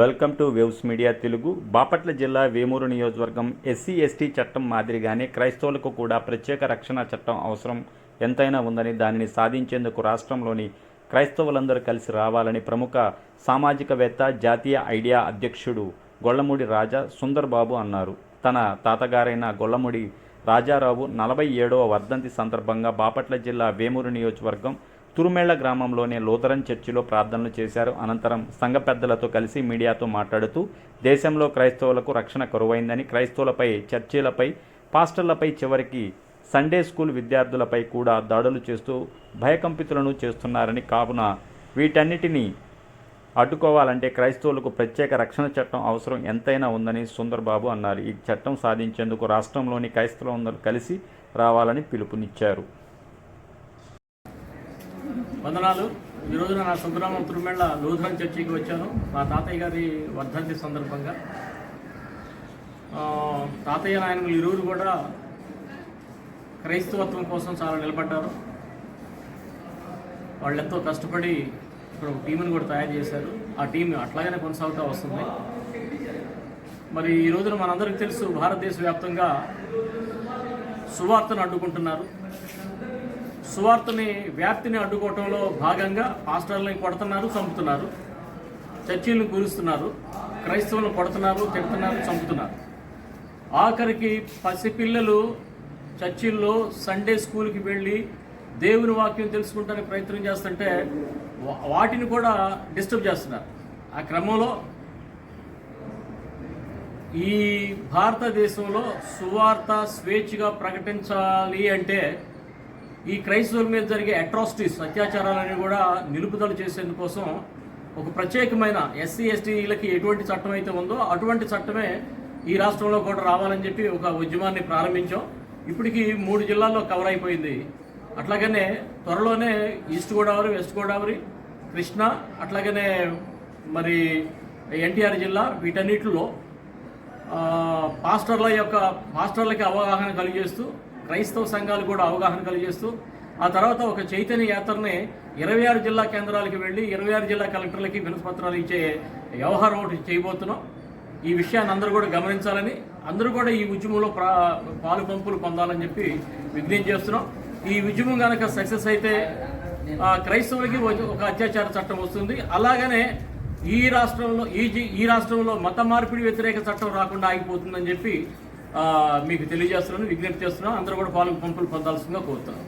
Welcome to waves media Telugu. Bapatla జిల్లా వేమూరు నియోజకవర్గం SC ST చట్టం మాదిరిగానే క్రైస్తవులకు కూడా ప్రత్యేక రక్షణ చట్టం అవసరం ఎంతైనా ఉందని దానిని సాధించేందుకు రాష్ట్రంలోని క్రైస్తవులందరూ కలిసి రావాలని ప్రముఖ సామాజికవేత్త జాతీయ ఐడియా అధ్యక్షుడు గొల్లమూడి రాజా సుందర్బాబు అన్నారు. తన తాతగారైన గొల్లమూడి రాజారావు నలభై ఏడవ వర్ధంతి సందర్భంగా బాపట్ల జిల్లా వేమూరు నియోజకవర్గం తురుమేళ్ళ గ్రామంలోని లూథరన్ చర్చిలో ప్రార్థనలు చేశారు. అనంతరం సంఘ పెద్దలతో కలిసి మీడియాతో మాట్లాడుతూ దేశంలో క్రైస్తవులకు రక్షణ కరువైందని క్రైస్తవులపై చర్చిలపై పాస్టర్లపై చివరికి సండే స్కూల్ విద్యార్థులపై కూడా దాడులు చేస్తూ భయకంపితులను చేస్తున్నారని కావున వీటన్నిటినీ అడ్డుకోవాలంటే క్రైస్తవులకు ప్రత్యేక రక్షణ చట్టం అవసరం ఎంతైనా ఉందని సుందర్బాబు అన్నారు. ఈ చట్టం సాధించేందుకు రాష్ట్రంలోని క్రైస్తవులందరూ కలిసి రావాలని పిలుపునిచ్చారు. వందనాలు. ఈ రోజున నా సుబ్రహ్మణ్యం తిరుమల లూథరన్ చర్చికి వచ్చాను. మా తాతయ్య గారి వర్ధంతి సందర్భంగా. తాతయ్య నాయనములు ఇరువురు కూడా క్రైస్తవత్వం కోసం చాలా నిలబడ్డారు. వాళ్ళు ఎంతో కష్టపడి ఇక్కడ ఒక టీంని కూడా తయారు చేశారు. ఆ టీం అట్లాగనే కొనసాగుతూ వస్తుంది. మరి ఈ రోజున మనందరికీ తెలుసు భారతదేశ వ్యాప్తంగా సువార్తను అడ్డుకుంటున్నారు. సువార్తని వ్యాప్తిని అడ్డుకోవటంలో భాగంగా పాస్టర్లని కొడుతున్నారు చంపుతున్నారు. చర్చీలను కూరుస్తున్నారు క్రైస్తవులను కొడుతున్నారు తిడుతున్నారు చంపుతున్నారు. ఆఖరికి పసిపిల్లలు చర్చిల్లో సండే స్కూల్కి వెళ్ళి దేవుని వాక్యం తెలుసుకుంటానికి ప్రయత్నం చేస్తుంటే వా- వాటిని కూడా డిస్టర్బ్ చేస్తున్నారు. ఆ క్రమంలో ఈ భారతదేశంలో సువార్త స్వేచ్ఛగా ప్రకటించాలి అంటే ఈ క్రైస్తవుల మీద జరిగే అట్రాసిటీస్ అత్యాచారాలని కూడా నిలుపుదల చేసేందుకోసం ఒక ప్రత్యేకమైన ఎస్సీ ఎస్టీలకి ఎటువంటి చట్టం అయితే ఉందో అటువంటి చట్టమే ఈ రాష్ట్రంలో కూడా రావాలని చెప్పి ఒక ఉద్యమాన్ని ప్రారంభించాం. ఇప్పటికి మూడు జిల్లాల్లో కవర్ అయిపోయింది. అట్లాగనే త్వరలోనే ఈస్ట్ గోదావరి వెస్ట్ గోదావరి కృష్ణా అట్లాగనే మరి ఎన్టీఆర్ జిల్లా వీటన్నిటిలో పాస్టర్ల యొక్క పాస్టర్లకి అవగాహన కలిగేస్తూ క్రైస్తవ సంఘాలు కూడా అవగాహన కలిగిస్తూ ఆ తర్వాత ఒక చైతన్య యాత్రని ఇరవై ఆరు జిల్లా కేంద్రాలకు వెళ్ళి ఇరవై ఆరు జిల్లా కలెక్టర్లకి వినతిపత్రాలు ఇచ్చే వ్యవహారం ఒకటి చేయబోతున్నాం. ఈ విషయాన్ని అందరూ కూడా గమనించాలని అందరూ కూడా ఈ ఉద్యమంలో ప్రా పాలు పంపులు పొందాలని చెప్పి విజ్ఞప్తి చేస్తున్నాం. ఈ ఉద్యమం కనుక సక్సెస్ అయితే ఆ, క్రైస్తవులకి ఒక- అత్యాచార చట్టం వస్తుంది. అలాగనే ఈ రాష్ట్రంలో ఈ ఈ రాష్ట్రంలో మత మార్పిడి వ్యతిరేక చట్టం రాకుండా ఆగిపోతుందని చెప్పి మీకు తెలియజేస్తున్నాను విజ్ఞప్తి చేస్తున్నాను. అందరూ కూడా పాలు పంపులు పొందాల్సిందిగా కోరుతున్నాను.